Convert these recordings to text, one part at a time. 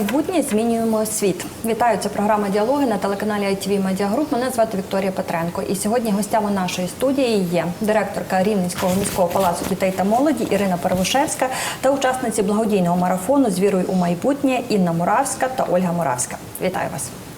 майбутнє змінюємо світ. Вітаю, це програма діалоги на телеканалі ITV Media Group. Мене звати Вікторія Петренко. І сьогодні гостями нашої студії є директорка Рівненського міського палацу дітей та молоді Ірина Первушевська та учасниці благодійного марафону з вірою у майбутнє Інна Муравська та Ольга Муравська. Вітаю вас.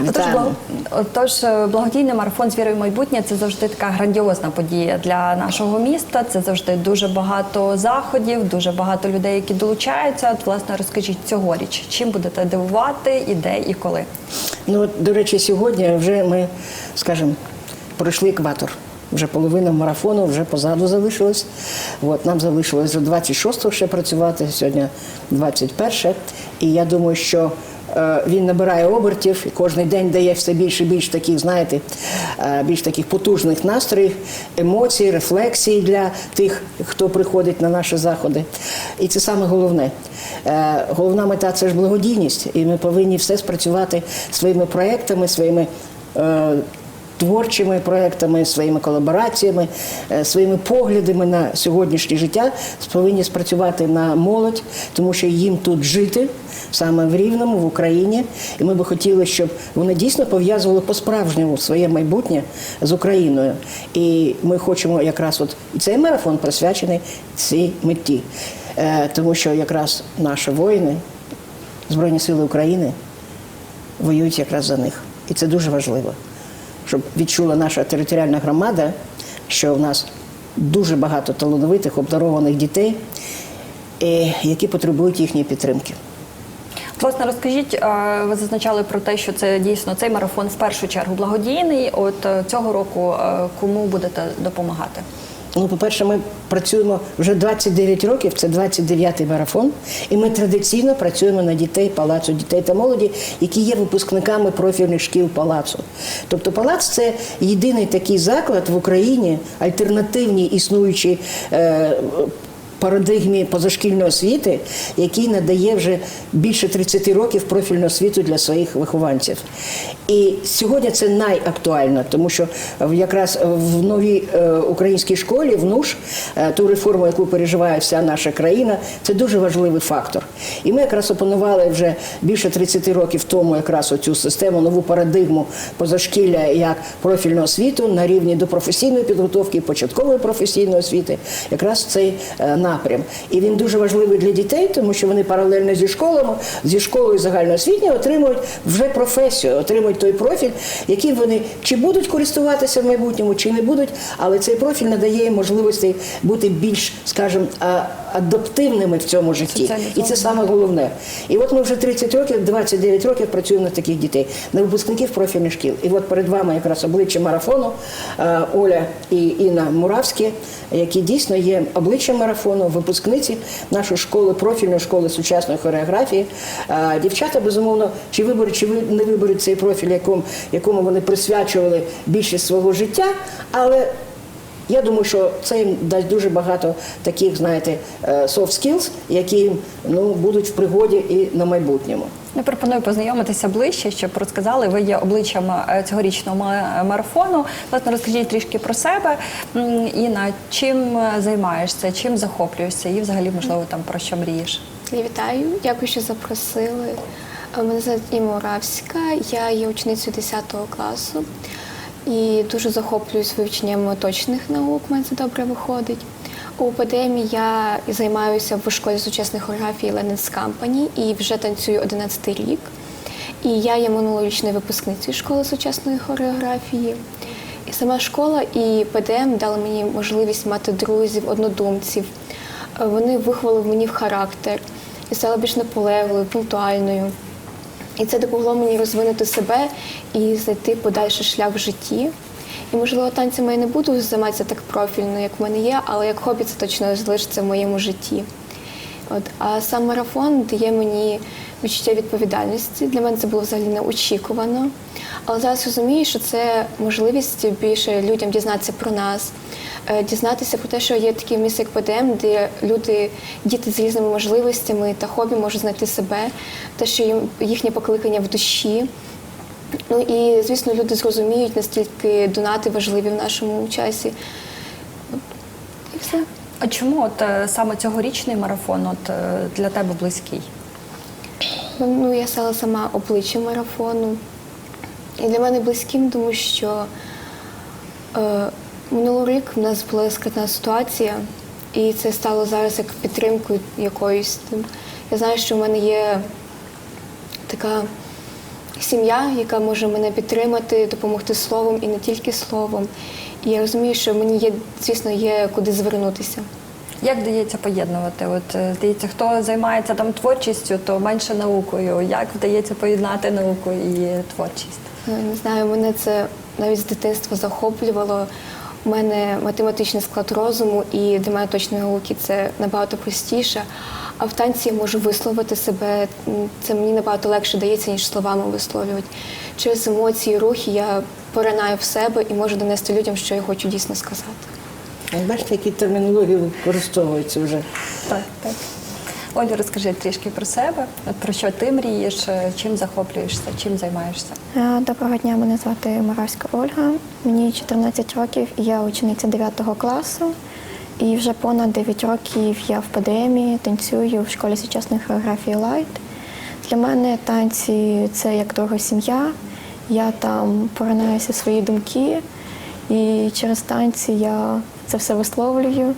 Отож, благо- отож, е, благодійний марафон з вірою в майбутнє це завжди така грандіозна подія для нашого міста. Це завжди дуже багато заходів, дуже багато людей, які долучаються. От, власне, розкажіть цьогоріч, чим будете дивувати, і де, і коли. Ну, до речі, сьогодні вже ми, скажімо, пройшли екватор. Вже половина марафону вже позаду залишилась. От, нам залишилось до 26-го ще працювати, сьогодні 21 І я думаю, що е, він набирає обертів і кожен день дає все більше і більше таких, знаєте, е, більш таких потужних настроїв, емоцій, рефлексій для тих, хто приходить на наші заходи. І це саме головне. Е, Головна мета це ж благодійність, і ми повинні все спрацювати своїми проектами, своїми. Творчими проектами, своїми колабораціями, е, своїми поглядами на сьогоднішнє життя повинні спрацювати на молодь, тому що їм тут жити саме в Рівному, в Україні. І ми би хотіли, щоб вони дійсно пов'язували по-справжньому своє майбутнє з Україною. І ми хочемо якраз от цей марафон присвячений цій меті, Е, тому що якраз наші воїни, Збройні Сили України воюють якраз за них. І це дуже важливо, щоб відчула наша територіальна громада, що в нас дуже багато талановитих, обдарованих дітей, е, які потребують їхньої підтримки. Власне, розкажіть, е, ви зазначали про те, що це дійсно цей марафон в першу чергу благодійний. От е, цього року кому будете допомагати? Ну, по-перше, ми працюємо вже 29 років, це 29-й марафон, і ми традиційно працюємо на дітей палацу дітей та молоді, які є випускниками профільних шкіл палацу. Тобто палац це єдиний такий заклад в Україні, альтернативній існуючій. Е, Парадигмі позашкільної освіти, який надає вже більше 30 років профільну освіту для своїх вихованців. І сьогодні це найактуально, тому що якраз в новій е, українській школі, в НУШ, е, ту реформу, яку переживає вся наша країна, це дуже важливий фактор. І ми якраз опанували вже більше 30 років тому якраз оцю систему, нову парадигму позашкілля як профільну освіту на рівні до професійної підготовки, початкової професійної освіти, якраз цей е, напрям. І він дуже важливий для дітей, тому що вони паралельно зі школами, зі школою загальноосвітньою отримують вже професію, отримують той профіль, яким вони чи будуть користуватися в майбутньому, чи не будуть, але цей профіль надає їм можливості бути більш, скажімо, адаптивними в цьому житті. І це саме головне. І от ми вже 30 років, 29 років працюємо на таких дітей, на випускників профільних шкіл. І от перед вами якраз обличчя марафону е, Оля і Інна Муравські, які дійсно є обличчям марафону, випускниці нашої школи, профільної школи сучасної хореографії. Е, Дівчата, безумовно, чи виберуть, чи не виберуть цей профіль, якому, якому вони присвячували більшість свого життя, але я думаю, що це їм дасть дуже багато таких, знаєте, е, soft skills, які ну, будуть в пригоді і на майбутньому. Я пропоную познайомитися ближче, щоб розказали. Ви є обличчям е, цьогорічного марафону. Власне, розкажіть трішки про себе. М, Інна, чим е, займаєшся, чим захоплюєшся і взагалі, можливо, там про що мрієш? Я вітаю, дякую, що запросили. Мене звати Муравська, я є ученицею 10 класу і дуже захоплююсь вивченням точних наук, мене це добре виходить. У ПДМі я займаюся в школі сучасної хореографії Лененс Company і вже танцюю 11 рік. І я є минулорічною випускницею школи сучасної хореографії. І сама школа і ПДМ дали мені можливість мати друзів, однодумців. Вони виховали мені в характер і стала більш наполегливою, пунктуальною. І це допомогло мені розвинути себе і знайти подальший шлях в житті. І, можливо, танцями я не буду займатися так профільно, як в мене є, але як хобі це точно залишиться в моєму житті. От, а сам марафон дає мені відчуття відповідальності. Для мене це було взагалі неочікувано. Але зараз розумію, що це можливість більше людям дізнатися про нас, дізнатися про те, що є такі місце, як ПДМ, де люди, діти з різними можливостями та хобі можуть знайти себе, те, що їм їхнє покликання в душі. Ну і звісно, люди зрозуміють, наскільки донати важливі в нашому часі. І все. А чому от е, саме цьогорічний марафон от, е, для тебе близький? Ну, я стала сама обличчям марафону. І для мене близьким, тому що е, минулий рік в нас була складна ситуація, і це стало зараз як підтримкою якоюсь. Я знаю, що в мене є така сім'я, яка може мене підтримати, допомогти словом і не тільки словом. І я розумію, що мені є, звісно, є куди звернутися. Як вдається поєднувати? От е, здається, хто займається там творчістю, то менше наукою. Як вдається поєднати науку і творчість? Е, Не знаю, мене це навіть з дитинства захоплювало. У мене математичний склад розуму, і для мене точної науки це набагато простіше. А в танці я можу висловити себе. Це мені набагато легше дається, ніж словами висловлювати. Через емоції, рухи я поринаю в себе і можу донести людям, що я хочу дійсно сказати. От Бачите, які термінології використовуються вже. Так, так. Олю, розкажи трішки про себе. Про що ти мрієш, е, чим захоплюєшся, чим займаєшся? Е, Доброго дня, мене звати Моравська Ольга. Мені 14 років, я учениця 9 класу. І вже понад 9 років я в ПДМі танцюю в школі сучасної хореографії Лайт. Для мене танці це як друга сім'я. Я там поринаюся свої думки, і через танці я це все висловлюю.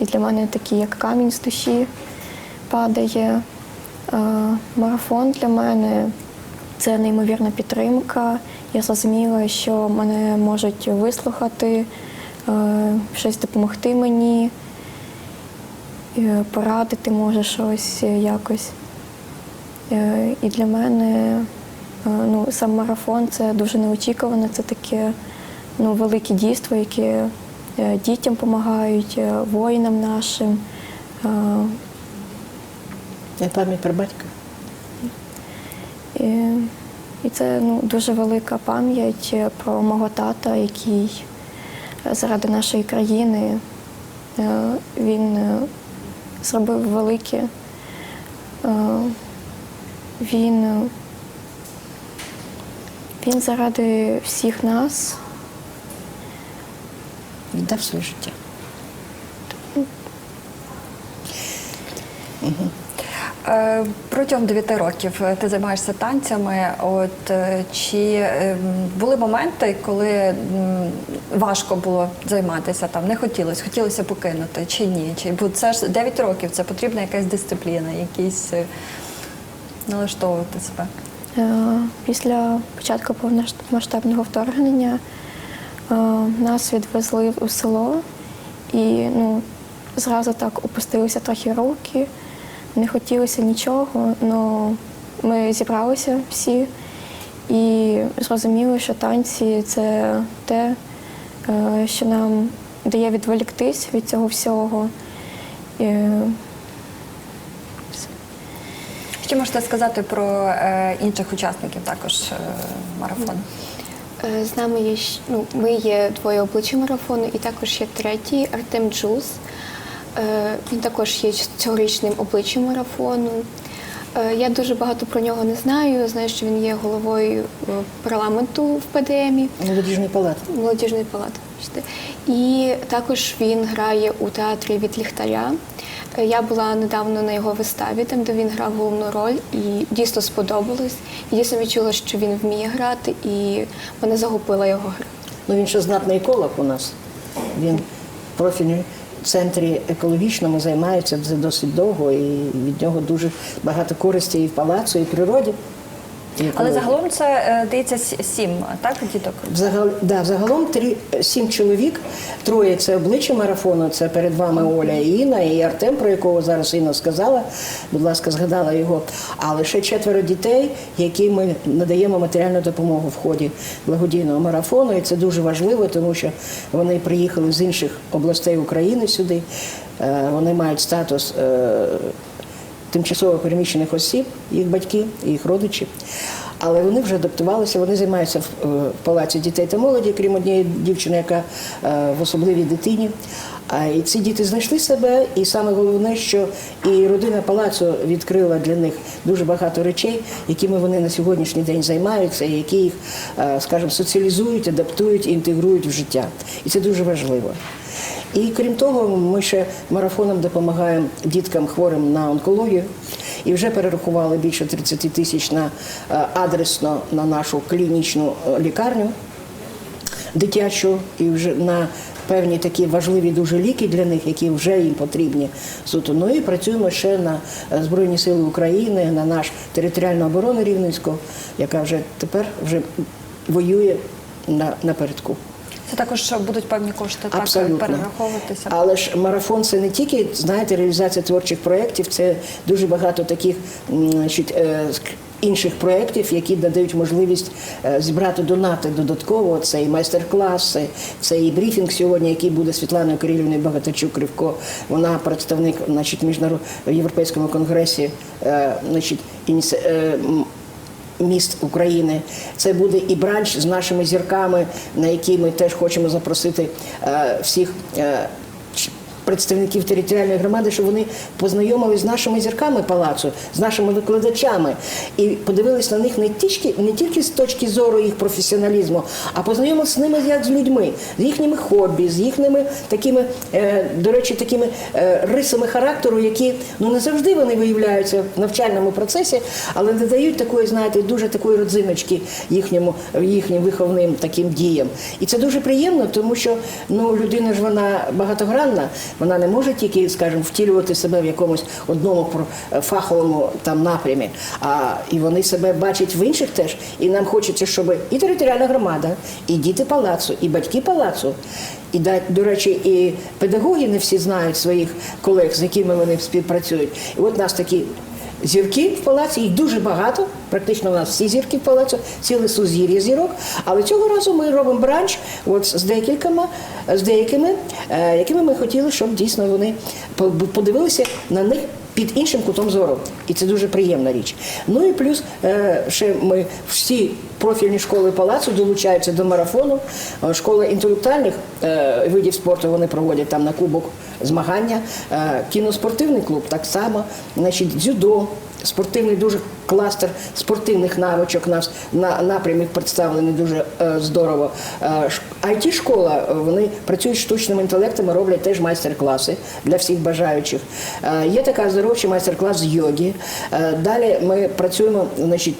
І для мене такий як камінь з душі падає. Е, Марафон для мене це неймовірна підтримка. Я зрозуміла, що мене можуть вислухати, е, щось допомогти мені, е, порадити може щось якось. І для мене ну, сам марафон це дуже неочікувано, це таке ну, велике дійство, яке дітям допомагають, воїнам нашим. Е, Я пам'ять про батька. І, і це ну, дуже велика пам'ять е, про мого тата, який е, заради нашої країни е, він зробив велике. Він, він заради всіх нас Віддав своє життя. Протягом 9 років е, ти займаєшся танцями. От е, чи ем, були моменти, коли важко було займатися там, не хотілося, хотілося покинути чи ні? Чи бо це ж 9 років, це потрібна якась дисципліна, якісь е, налаштовувати себе. Е, Після початку повномасштабного вторгнення е, нас відвезли у село і ну, зразу так опустилися трохи руки, не хотілося нічого, але ми зібралися всі і зрозуміли, що танці це те, е, що нам дає відволіктись від цього всього. Е, Що можете сказати про е, інших учасників також е, марафону? Е, З нами є ну, ми є двоє обличчя марафону, і також є третій Артем Джуз. Е, Він також є цьогорічним обличчям марафону. Е, Я дуже багато про нього не знаю. Знаю, що він є головою е, парламенту в ПДМі. Молодіжний палат. Молодіжної палати. бачите. І також він грає у театрі від ліхтаря. Я була недавно на його виставі, там де він грав головну роль, і дійсно сподобалось. І дійсно відчула, що він вміє грати, і мене загубила його гра. Ну він ще знатний еколог у нас. Він центрі екологічному займається вже досить довго, і від нього дуже багато користі і в палацу, і в природі. Але загалом це е, здається с- сім, так, діток? Взагал, да, загалом три, сім чоловік, троє це обличчя марафону, це перед вами Оля і Інна, і Артем, про якого зараз Інна сказала, будь ласка, згадала його. А лише четверо дітей, яким ми надаємо матеріальну допомогу в ході благодійного марафону. І це дуже важливо, тому що вони приїхали з інших областей України сюди. Е, Вони мають статус е, тимчасово переміщених осіб, їх батьки, їх родичі. Але вони вже адаптувалися, вони займаються в, е, палаці дітей та молоді, крім однієї дівчини, яка е, в особливій дитині. А і ці діти знайшли себе, і саме головне, що і родина палацу відкрила для них дуже багато речей, якими вони на сьогоднішній день займаються, і які їх, е, скажімо, соціалізують, адаптують, інтегрують в життя. І це дуже важливо. І крім того, ми ще марафоном допомагаємо діткам хворим на онкологію. і вже перерахували більше 30 тисяч на е, адресно на нашу клінічну е, лікарню дитячу і вже на певні такі важливі дуже ліки для них, які вже їм потрібні суто. Ну і працюємо ще на е, Збройні Сили України, на наш територіальну оборону Рівненську, яка вже тепер вже воює на, напередку. Це також будуть певні кошти так перераховуватися. Але ж марафон це не тільки знаєте, реалізація творчих проєктів, це дуже багато таких значить, е, інших проєктів, які надають можливість е, зібрати донати додатково. Це і майстер-класи, це і брифінг сьогодні, який буде Світланою Кирилівною Багатачук Кривко. Вона представник значить, міжнарод... в Європейському конгресі е, значить, ініці... е, міст України. Це буде і бранч з нашими зірками, на який ми теж хочемо запросити е, всіх. Представників територіальної громади, щоб вони познайомились з нашими зірками палацу, з нашими викладачами, і подивились на них не тільки не тільки з точки зору їх професіоналізму, а познайомились з ними як з людьми, з їхніми хобі, з їхніми такими, е, до речі, такими е, рисами характеру, які ну не завжди вони виявляються в навчальному процесі, але не дають такої, знаєте, дуже такої родзиночки їхньому їхнім виховним таким діям. І це дуже приємно, тому що ну людина ж вона багатогранна, вона не може тільки, скажімо, втілювати себе в якомусь одному фаховому там напрямі, а і вони себе бачать в інших теж. І нам хочеться, щоб і територіальна громада, і діти палацу, і батьки палацу. І до речі, і педагоги не всі знають своїх колег, з якими вони співпрацюють. І от нас такі зірки в палаці, їх дуже багато. Практично у нас всі зірки в палацу, ціле сузір'я зірок. Але цього разу ми робимо бранч от з декількома, з деякими, е, якими ми хотіли, щоб дійсно вони по- подивилися на них. Під іншим кутом зору, і це дуже приємна річ. Ну і плюс е, ще ми всі профільні школи палацу долучаються до марафону. Е, Школа інтелектуальних е, видів спорту вони проводять там на кубок змагання. Кіноспортивний клуб так само, значить, дзюдо. Спортивний дуже кластер спортивних навичок нас на напрямі представлений дуже е, здорово. it школа вони працюють штучними штучним інтелектом, і роблять теж майстер-класи для всіх бажаючих. Е, є така здоровчий майстер-клас з йоги. Е, далі ми працюємо, значить.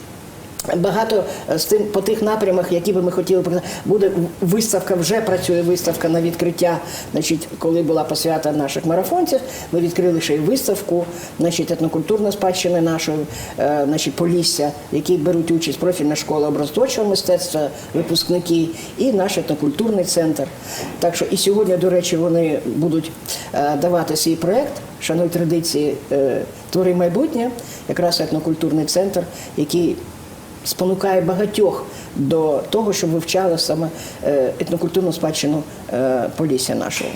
Багато е, з тим по тих напрямах, які би ми хотіли буде виставка. Вже працює виставка на відкриття. Значить, коли була посвята наших марафонців, ми відкрили ще й виставку, значить, етнокультурна спадщина нашої, е, значить, Полісся, в якій беруть участь профільна школа образотворчого мистецтва, випускники і наш етнокультурний центр. Так що і сьогодні, до речі, вони будуть е, давати свій проект Шануй традиції, твори майбутнє, якраз етнокультурний центр, який спонукає багатьох до того, щоб вивчали саме е, етнокультурну спадщину е, Полісся нашого.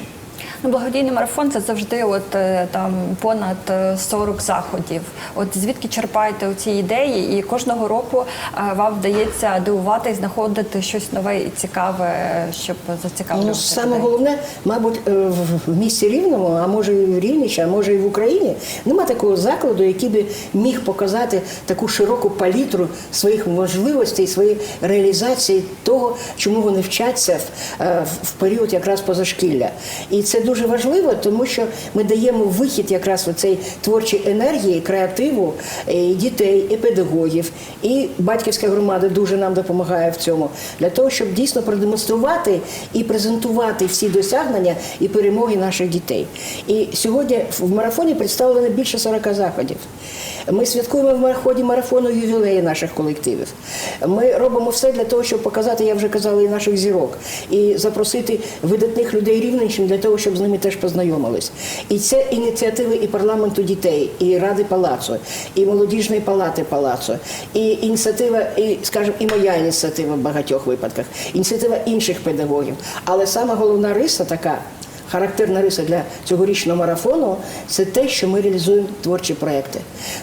Благодійний марафон це завжди от е, там понад е, 40 заходів. От звідки черпаєте ці ідеї, і кожного року е, вам вдається дивувати і знаходити щось нове і цікаве, е, щоб зацікавлювати. Ну, саме людей? головне, мабуть, е, в- місті Рівному, а може і в Рівнічі, а може і в Україні, нема такого закладу, який би міг показати таку широку палітру своїх можливостей, своєї реалізації того, чому вони вчаться е, в період якраз позашкілля. І це дуже важливо, тому що ми даємо вихід якраз в цей творчій енергії, креативу і дітей, і педагогів, і батьківська громада дуже нам допомагає в цьому для того, щоб дійсно продемонструвати і презентувати всі досягнення і перемоги наших дітей. І сьогодні в марафоні представлено більше 40 заходів. Ми святкуємо в ході марафону ювілеї наших колективів. Ми робимо все для того, щоб показати, я вже казала, і наших зірок, і запросити видатних людей Рівненщини для того, щоб з ними теж познайомились. І це ініціативи і парламенту дітей, і ради палацу, і молодіжної палати палацу, і ініціатива, і скажімо, і моя ініціатива в багатьох випадках, ініціатива інших педагогів. Але саме головна риса така. Характерна риса для цьогорічного марафону це те, що ми реалізуємо творчі проекти.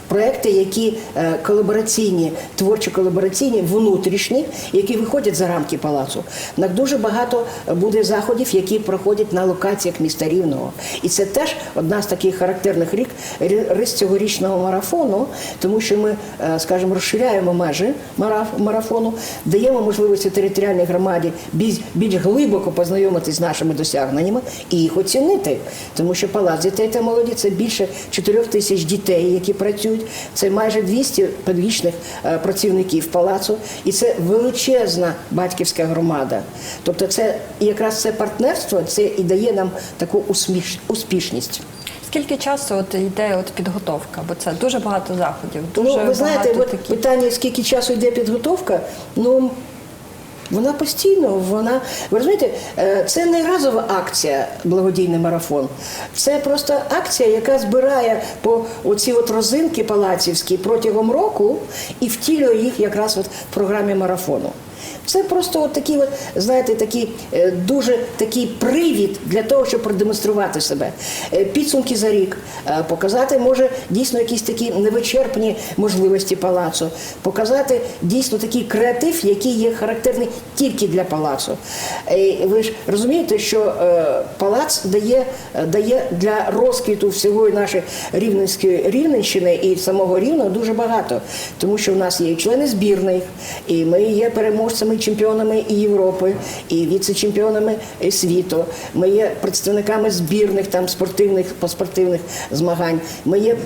Проекти, які е, колабораційні, творчо колабораційні, внутрішні, які виходять за рамки палацу. На дуже багато буде заходів, які проходять на локаціях міста Рівного. І це теж одна з таких характерних рік рис цьогорічного марафону, тому що ми, е, скажімо, розширяємо межі марафону, даємо можливості територіальній громаді більш глибоко познайомитися з нашими досягненнями і їх оцінити. Тому що палац дітей та молоді це більше 4 тисяч дітей, які працюють. Це майже 200 педагогічних е, працівників палацу, і це величезна батьківська громада. Тобто, це якраз це партнерство, це і дає нам таку усміш- успішність. Скільки часу от йде от підготовка? Бо це дуже багато заходів. Дуже Ну, ви знаєте, от таких. питання, скільки часу йде підготовка, ну. Вона постійно, вона ви розумієте, е, це не разова акція, благодійний марафон. Це просто акція, яка збирає по оці от розинки палацівські протягом року і втілює їх якраз от в програмі марафону. Це просто от такі, от, знаєте, такі, е, дуже такий привід для того, щоб продемонструвати себе. Е, Підсумки за рік, е, показати, може, дійсно якісь такі невичерпні можливості палацу, показати дійсно такий креатив, який є характерний тільки для палацу. Ви ж розумієте, що палац дає, дає для розквіту всього нашої рівненської рівненщини і самого рівного дуже багато, тому що в нас є і члени збірних, і ми є переможцями, і чемпіонами і Європи, і віце-чемпіонами світу. Ми є представниками збірних там спортивних по спортивних змагань. Ми є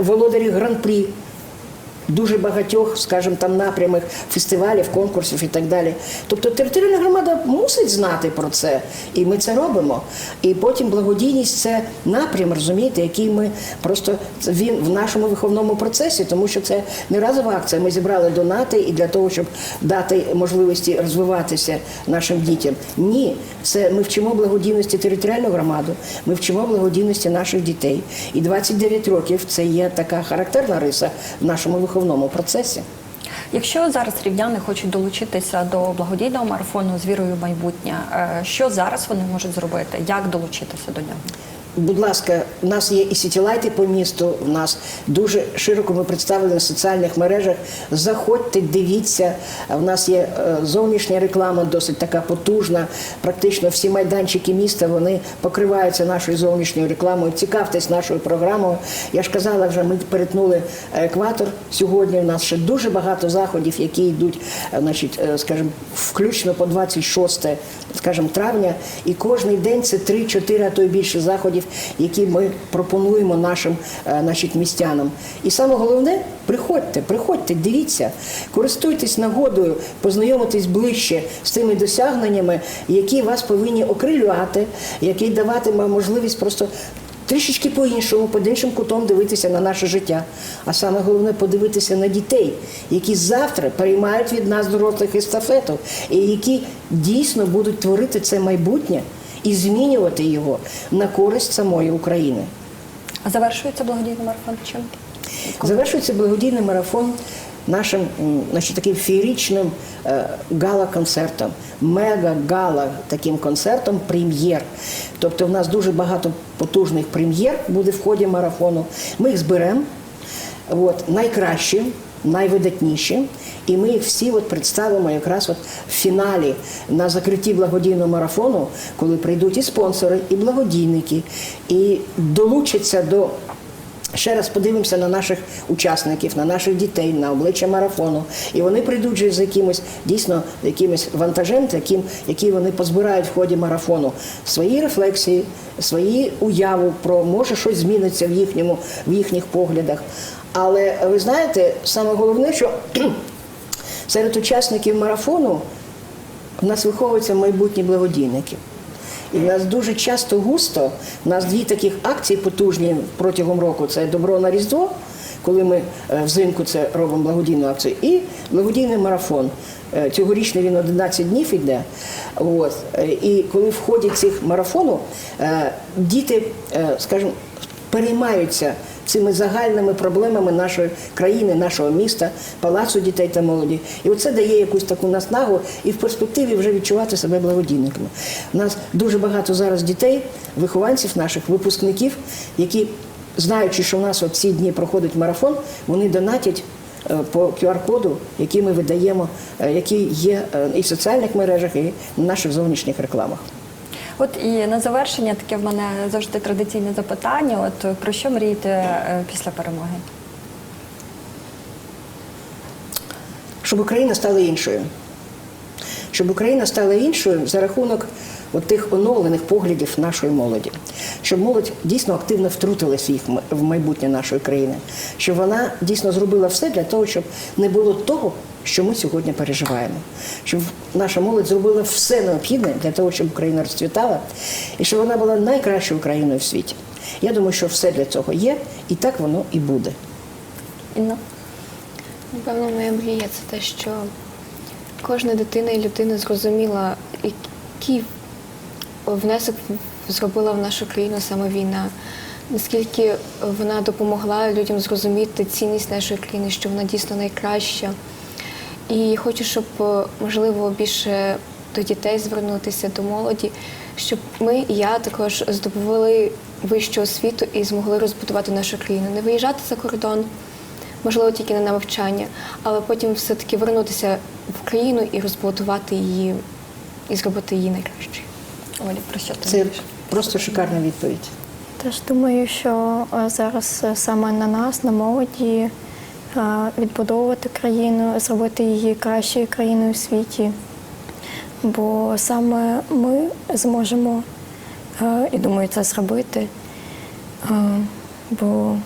володарі гран-прі дуже багатьох, скажімо, там напрямих фестивалів, конкурсів і так далі. Тобто територіальна громада мусить знати про це, і ми це робимо. І потім благодійність це напрям, розумієте, який ми просто він в нашому виховному процесі, тому що це не разова акція. Ми зібрали донати і для того, щоб дати можливості розвиватися нашим дітям. Ні, це ми вчимо благодійності територіальну громаду, ми вчимо благодійності наших дітей. І 29 років це є така характерна риса в нашому виховному процесі. Якщо зараз рівняни хочуть долучитися до благодійного марафону з вірою в майбутнє, е, що зараз вони можуть зробити? Як долучитися до нього? Будь ласка, у нас є і сітілайти по місту. У нас дуже широко ми представлені на соціальних мережах. Заходьте, дивіться. У нас є е, зовнішня реклама, досить така потужна. Практично всі майданчики міста вони покриваються нашою зовнішньою рекламою. Цікавтесь нашою програмою. Я ж казала, вже ми перетнули екватор. Сьогодні у нас ще дуже багато заходів, які йдуть, е, значить, е, скажімо, включно по 26 скажімо, травня. І кожний день це 3-4, а то й більше заходів, які ми пропонуємо нашим е, значить, містянам. І саме головне, приходьте, приходьте, дивіться, користуйтесь нагодою, познайомитись ближче з тими досягненнями, які вас повинні окрилювати, які даватиме можливість просто. Трішечки по-іншому, під іншим кутом дивитися на наше життя. А саме головне подивитися на дітей, які завтра переймають від нас дорослих естафету, і які дійсно будуть творити це майбутнє і змінювати його на користь самої України. А завершується благодійний марафон чим? Завершується благодійний марафон нашим значить, таким феєричним е, гала-концертом, мега-гала таким концертом прем'єр. Тобто в нас дуже багато потужних прем'єр буде в ході марафону. Ми їх зберемо. От, найкращі, найвидатніші, і ми їх всі от представимо якраз от в фіналі на закритті благодійного марафону, коли прийдуть і спонсори, і благодійники, і долучаться до. Ще раз подивимося на наших учасників, на наших дітей, на обличчя марафону. І вони прийдуть вже з якимось дійсно якимось вантажем, таким, який вони позбирають в ході марафону. Свої рефлексії, свої уяву про може щось зміниться в їхньому, в їхніх поглядах. Але ви знаєте, саме головне, що серед учасників марафону в нас виховуються майбутні благодійники. І в нас дуже часто густо, в нас дві таких акції потужні протягом року це добро на Різдво, коли ми е, взимку це робимо благодійну акцію, і благодійний марафон. Е, Цьогорічний він 11 днів іде. От. Е, І коли в ході цих марафону діти, скажімо, переймаються цими загальними проблемами нашої країни, нашого міста, палацу дітей та молоді. І оце дає якусь таку наснагу і в перспективі вже відчувати себе благодійниками. У нас дуже багато зараз дітей, вихованців наших, випускників, які, знаючи, що в нас от ці дні проходить марафон, вони донатять. е, По QR-коду, який ми видаємо, е, який є е, і в соціальних мережах, і в наших зовнішніх рекламах. От і на завершення таке в мене завжди традиційне запитання. От про що мрієте е, після перемоги? щоб Україна стала іншою, щоб Україна стала іншою за рахунок от тих оновлених поглядів нашої молоді, щоб молодь дійсно активно втрутилась в їх в майбутнє нашої країни, щоб вона дійсно зробила все для того, щоб не було того, що ми сьогодні переживаємо, щоб наша молодь зробила все необхідне для того, щоб Україна розцвітала і щоб вона була найкращою країною в світі. Я думаю, що все для цього є, і так воно і буде. Інна? Напевно, моя мрія це те, що кожна дитина і людина зрозуміла, який внесок зробила в нашу країну саме війна, наскільки вона допомогла людям зрозуміти цінність нашої країни, що вона дійсно найкраща. І хочу, щоб, е, можливо, більше до дітей звернутися, до молоді, щоб ми я також здобували вищу освіту і змогли розбудувати нашу країну. Не виїжджати за кордон, можливо, тільки на навчання, але потім все-таки вернутися в країну і розбудувати її, і зробити її найкращою. Олі, про що ти Це думаєш? просто шикарна відповідь. Теж думаю, що е, зараз е, саме на нас, на молоді, е, відбудовувати країну, зробити її кращою країною в світі. Бо саме ми зможемо, і думаю, це зробити. Бо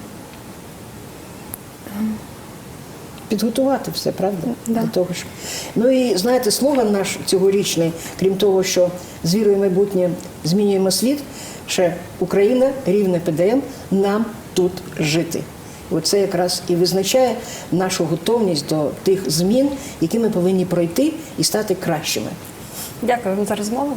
Підготувати все, правда? Да. Для того, щоб... Ну і знаєте, слоган наш цьогорічний, крім того, що з вірою в майбутнє змінюємо світ, ще Україна, рівне ПДМ, нам тут жити. Оце якраз і визначає нашу готовність до тих змін, які ми повинні пройти і стати кращими. Дякую вам за розмову.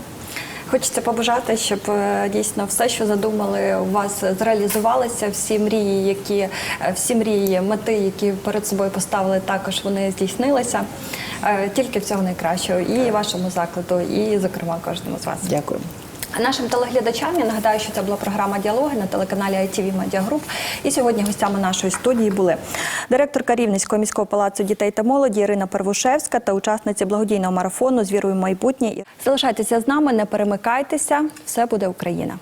Хочеться побажати, щоб е, дійсно все, що задумали, у вас зреалізувалося. Всі мрії, які е, всі мрії, мети, які перед собою поставили, також вони здійснилися. Е, Тільки всього найкращого і вашому закладу, і зокрема кожному з вас. Дякую. Нашим телеглядачам я нагадаю, що це була програма Діалоги на телеканалі ITV Media Group. І сьогодні гостями нашої студії були директорка Рівненського міського палацу дітей та молоді Ірина Первушевська та учасниця благодійного марафону з вірою в майбутнє. Залишайтеся з нами, не перемикайтеся. Все буде Україна.